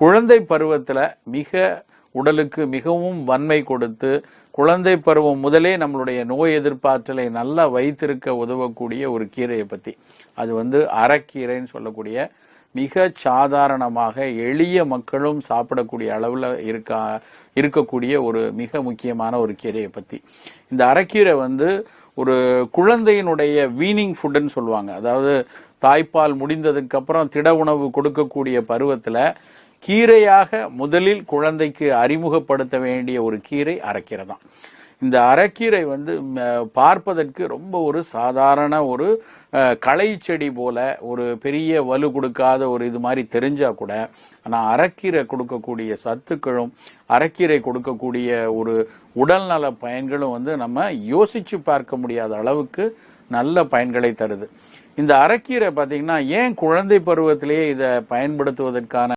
குழந்தை பருவத்தில் மிக உடலுக்கு மிகவும் வன்மை கொடுத்து குழந்தை பருவம் முதலே நம்மளுடைய நோய் எதிர்ப்பாற்றலை நல்லா வைத்திருக்க உதவக்கூடிய ஒரு கீரையை பற்றி அது வந்து அரைக்கீரைன்னு சொல்லக்கூடிய மிக சாதாரணமாக எளிய மக்களும் சாப்பிடக்கூடிய அளவில் இருக்கா இருக்கக்கூடிய ஒரு மிக முக்கியமான ஒரு கீரையை பற்றி இந்த அரைக்கீரை வந்து ஒரு குழந்தையினுடைய வீனிங் ஃபுட்டுன்னு சொல்லுவாங்க. அதாவது தாய்ப்பால் முடிந்ததுக்கப்புறம் திட உணவு கொடுக்கக்கூடிய பருவத்தில் கீரையாக முதலில் குழந்தைக்கு அறிமுகப்படுத்த வேண்டிய ஒரு கீரை அரைக்கீரை தான். இந்த அரைக்கீரை வந்து பார்ப்பதற்கு ரொம்ப ஒரு சாதாரண ஒரு களை செடி போல ஒரு பெரிய வலு கொடுக்காத ஒரு இது மாதிரி தெரிஞ்சால் கூட ஆனால் அரைக்கீரை கொடுக்கக்கூடிய சத்துக்களும் அரைக்கீரை கொடுக்கக்கூடிய ஒரு உடல்நல பயன்களும் வந்து நம்ம யோசித்து பார்க்க முடியாத அளவுக்கு நல்ல பயன்களை தருது. இந்த அரைக்கீரை பார்த்தீங்கன்னா ஏன் குழந்தை பருவத்திலேயே இதை பயன்படுத்துவதற்கான